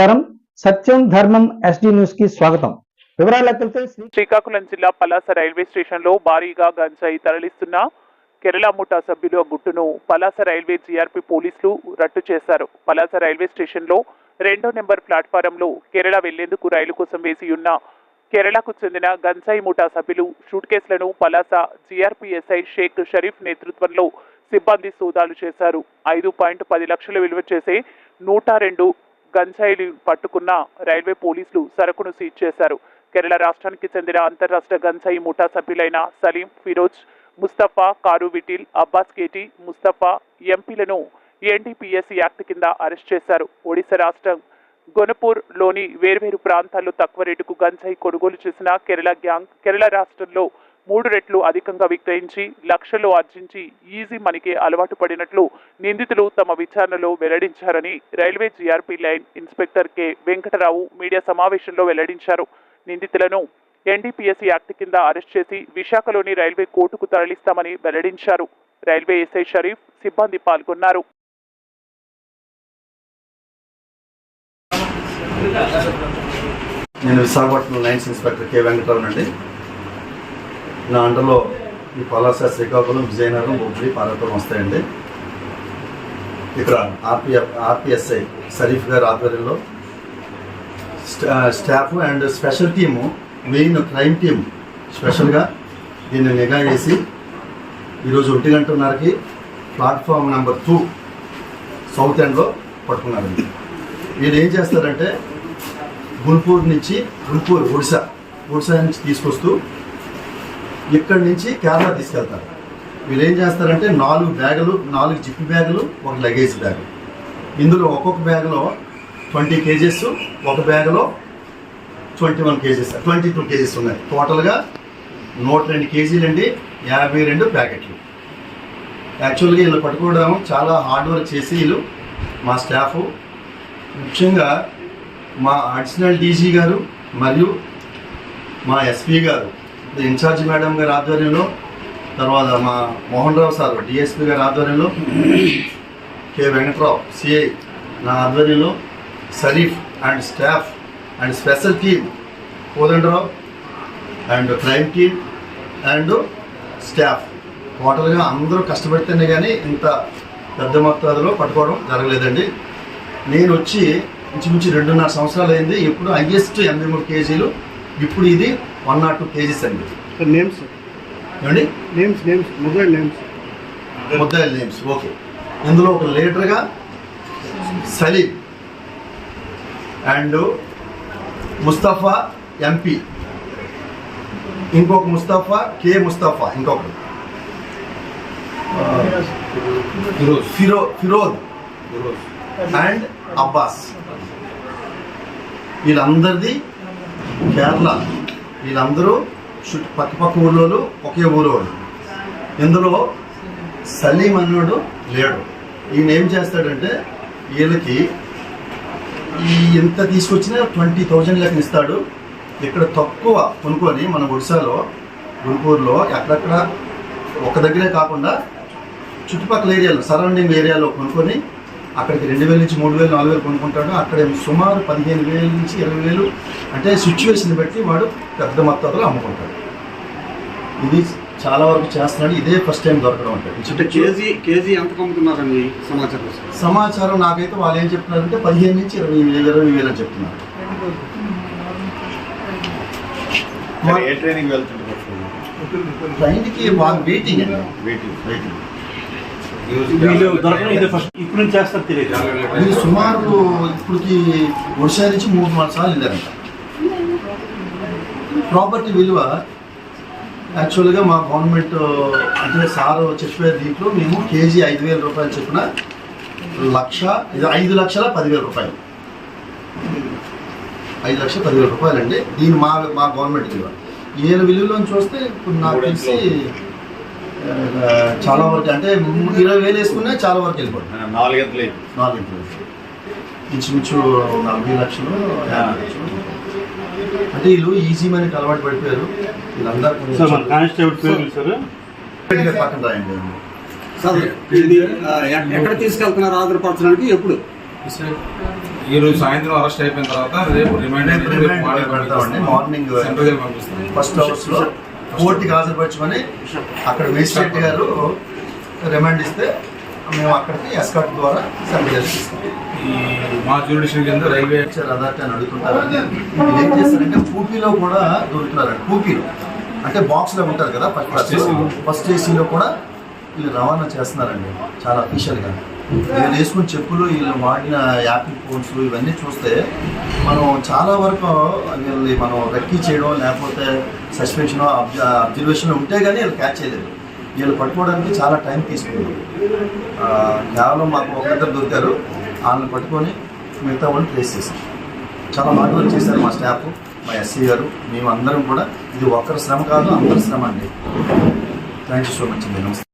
నమస్కారం. సత్యం ధర్మం ఎస్డి న్యూస్కి స్వాగతం వివరాలకు వెళ్తే శ్రీకాకుళం జిల్లా పలాస రైల్వే స్టేషన్లో భారీగా గంజాయి తరలిస్తున్న కేరళ ముఠా సభ్యుల గుట్టును పలాస రైల్వే జీఆర్పీ పోలీసులు రట్టు చేశారు. పలాస రైల్వే స్టేషన్లో రెండో నెంబర్ ప్లాట్ఫారంలో కేరళ వెళ్ళేందుకు రైలు కోసం వేసి ఉన్న కేరళకు చెందిన గంజాయి ముఠా సభ్యులు షూట్ కేసులను పలాస జీఆర్పీఎస్ఐ షేక్ షరీఫ్ నేతృత్వంలో సిబ్బంది సోదాలు చేశారు. ఐదు పాయింట్ పది లక్షలు విలువ చేసే నూట రెండు గంజాయిలు పట్టుకున్న రైల్వే పోలీసులు సరుకును సీజ్ చేశారు. కేరళ రాష్ట్రానికి చెందిన అంతర్రాష్ట్ర గంజాయి ముఠా సభ్యులైన సలీం ఫిరోజ్ ముస్తఫా కారు విటిల్ అబ్బాస్ కేటి ముస్తఫా ఎంపీలను ఎన్డీపీఎస్సీ యాక్ట్ కింద అరెస్ట్ చేశారు. ఒడిశా రాష్ట్రం గొనపూర్లోని వేర్వేరు ప్రాంతాల్లో తక్కువ రేటుకు గంజాయి కొనుగోలు చేసిన కేరళ గ్యాంగ్ కేరళ రాష్ట్రంలో మూడు రెట్లు అధికంగా విక్రయించి లక్షల్లో ఆర్జించి ఈజీ మనీకి అలవాటు పడినట్లు నిందితులు తమ విచారణలో వెల్లడించారని railway GRP line inspector K. Venkatarao media సమావేశంలో వెల్లడించారు. నిందితులను ఎన్డీపీఎస్సీ యాక్ట్ కింద అరెస్ట్ చేసి విశాఖలోని రైల్వే కోర్టుకు తరలిస్తామని వెల్లడించారు. రైల్వే ఎస్ఐ షరీఫ్ సిబ్బంది పాల్గొన్నారు. నేను Visakhapatnam lines inspector K. Venkatarao అండి నా అండలో ఈ పలాస శ్రీకాకుళం విజయనగరం బొబ్బిలి పార్వతం వస్తాయండి. ఇక్కడ ఆర్పిఎఫ్ ఆర్పిఎస్ఐ షరీఫ్ గారి ఆధ్వర్యంలో స్టా- staff and special team main crime team స్పెషల్గా దీన్ని నిఘా చేసి ఈరోజు ఒంటి గంటన్నరకి ప్లాట్ఫామ్ నెంబర్ టూ సౌత్ ఎండ్లో పట్టుకున్నారండి. వీళ్ళు ఏం చేస్తారంటే గుల్పూర్ నుంచి గుల్పూర్ ఒడిశా ఒడిశా నుంచి తీసుకొస్తూ ఇక్కడి నుంచి కేరళ తీసుకెళ్తారు. వీళ్ళు ఏం చేస్తారంటే నాలుగు బ్యాగులు నాలుగు జిప్ బ్యాగులు ఒక లగేజ్ బ్యాగ్. ఇందులో ఒక్కొక్క బ్యాగ్లో ట్వంటీ కేజెస్ ఒక బ్యాగ్లో twenty one kgs twenty two kgs ఉన్నాయి. టోటల్గా నూట రెండు కేజీలు అండి యాభై రెండు ప్యాకెట్లు. యాక్చువల్గా వీళ్ళు పట్టుకోవడం చాలా హార్డ్ వర్క్ చేసి వీళ్ళు మా స్టాఫ్. ముఖ్యంగా మా అడిషనల్ డీజీ గారు మరియు మా ఎస్పీ గారు. ఇన్ఛార్జ్ మేడం గారి ఆధ్వర్యంలో తర్వాత మా మోహన్ రావు సార్ డిఎస్పీ గారి ఆధ్వర్యంలో కె వెంకట్రావు సిఐ నా ఆధ్వర్యంలో Sharif and staff and special team Kodandarao and crime team and staff టోటల్గా అందరూ కష్టపడితేనే కానీ ఇంత పెద్ద మొత్తాదులో పట్టుకోవడం జరగలేదండి. నేను వచ్చి ఇంచుమించు రెండున్నర సంవత్సరాలు అయింది ఇప్పుడు హైయెస్ట్ ఎనభై మూడు కేజీలు. ఇప్పుడు ఇది వన్ నాట్ టూ కేజీస్ అండి. నేమ్స్ ఏమండి? నేమ్స్ నేమ్స్ మొబైల్ నేమ్స్ ముద్దాయిల్ నేమ్స్ ఓకే ఇందులో ఒక లీడర్గా సలీం అండ్ ముస్తఫా ఎంపీ ఇంకొక ముస్తఫా కే ముస్తఫా ఇంకొకరు ఫిరో ఫిరోజ్. అండ్ అబ్బాస్. వీళ్ళందరిది కేరళ. వీళ్ళందరూ చుట్టు పక్క పక్క ఊర్లోలు ఒకే ఊరు ఇందులో సలీం అన్నాడు లేడు. ఈయన ఏం చేస్తాడంటే వీళ్ళకి ఈ ఎంత తీసుకొచ్చినా ట్వంటీ థౌజండ్ లెక్క ఇస్తాడు. ఇక్కడ తక్కువ కొనుక్కొని మన ఒడిశాలో గుంటూరులో ఎక్కడెక్కడ ఒక దగ్గరే కాకుండా చుట్టుపక్కల ఏరియాలో సరౌండింగ్ ఏరియాలో కొనుక్కొని అక్కడికి రెండు వేల నుంచి మూడు వేలు నాలుగు వేలు కొనుక్కుంటాడు. అక్కడ సుమారు పదిహేను వేల నుంచి ఇరవై వేలు. అంటే సిచ్యువేషన్ బట్టి వాడు పెద్ద మొత్తంలో అమ్ముకుంటాడు. ఇది చాలా వరకు చేస్తున్నాడు. ఇదే ఫస్ట్ టైం దొరకడం అంటే. అంటే కేజీ కేజీ ఎంత కమ్ముతున్నారని సమాచారం? సమాచారం నాకైతే వాళ్ళు ఏం చెప్తున్నారంటే పదిహేను నుంచి ఇరవై వేలు ఇరవై వేలు అని చెప్తున్నారు. ట్రైన్కి వాళ్ళు వెయిటింగ్ అండి. వెయిటింగ్ వెయిటింగ్ వీళ్ళు దొరకడం ఇదే ఫస్ట్. ఇప్పుడు నుంచి చేస్తారు తెలియదు. ఇది సుమారు ఇప్పటికి ఒడిశా నుంచి మూడు నాలుగు సార్లు వెళ్ళారంట. ప్రాపర్టీ విలువ యాక్చువల్గా మా గవర్నమెంట్ అంటే సార్ చెప్పే దీంట్లో మేము కేజీ ఐదు వేల రూపాయలు చొప్పున లక్ష ఇది ఐదు లక్షల పదివేల రూపాయలు. ఐదు లక్షల పదివేల రూపాయలు అండి దీని మా మా గవర్నమెంట్ విలువ. ఏళ్ళ విలువలో చూస్తే ఇప్పుడు నాకు తెలిసి చాలా వరకు అంటే ఇరవై వేలు వేసుకున్నా చాలా వరకు వెళ్ళిపోతుంది. నాలుగంతలు నాలుగింటి ఇంచుమించు నలభై లక్షలు యాభై లక్షలు. అంటే వీళ్ళు ఈజీ మనకి అలవాటు పడిపోయారు. వీళ్ళందరూ పక్కన రాయండి. సార్ ఇది ఎక్కడ తీసుకెళ్తున్నారు ఆధారపరచడానికి? ఎప్పుడు? ఈ రోజు సాయంత్రం అరెస్ట్ అయిపోయిన తర్వాత రేపు రిమైండ్ మార్నింగ్ ఫస్ట్ అవర్స్లో. కోర్టుకి హాజరుపరచుకొని అక్కడ మేజిస్ట్రేట్ గారు రిమాండ్ ఇస్తే మేము అక్కడికి ఎస్కాట్ ద్వారా ఇస్తాం. ఈ మా జ్యూడిషియల్ కింద రైల్వే అదర్ట్ అని అడుగుతుంటారండి వీళ్ళు ఏం చేస్తారంటే కూపీలో కూడా దొరుకుతున్నారండి. కూపీలు. అంటే బాక్స్లో ఉంటారు కదా ఫస్ట్. ఫస్ట్ ఏసీలో కూడా వీళ్ళు రవాణా చేస్తున్నారండి. చాలా అఫీషియల్గా వీళ్ళు వేసుకున్న చెప్పులు వీళ్ళు వాడిన యాపిల్ ఫోన్స్ ఇవన్నీ చూస్తే మనం చాలా వరకు వీళ్ళని మనం రెక్కీ చేయడం లేకపోతే సస్పెన్షన్ అబ్జర్వేషన్ ఉంటే కానీ వీళ్ళు క్యాచ్ చేయలేదు. వీళ్ళు పట్టుకోవడానికి చాలా టైం తీసుకుంది. కేవలం మాకు ఒకరిద్దరు దొరికారు. వాళ్ళని పట్టుకొని మిగతా వాళ్ళు ట్రేస్ చేశారు. చాలా బాగా చేశారు మా స్టాఫ్ మా ఎస్సీ గారు. మేము అందరం కూడా ఇది ఒకరి శ్రమ కాదు అందరి శ్రమ అండి. థ్యాంక్ యూ సో మచ్ అండి. నమస్తే.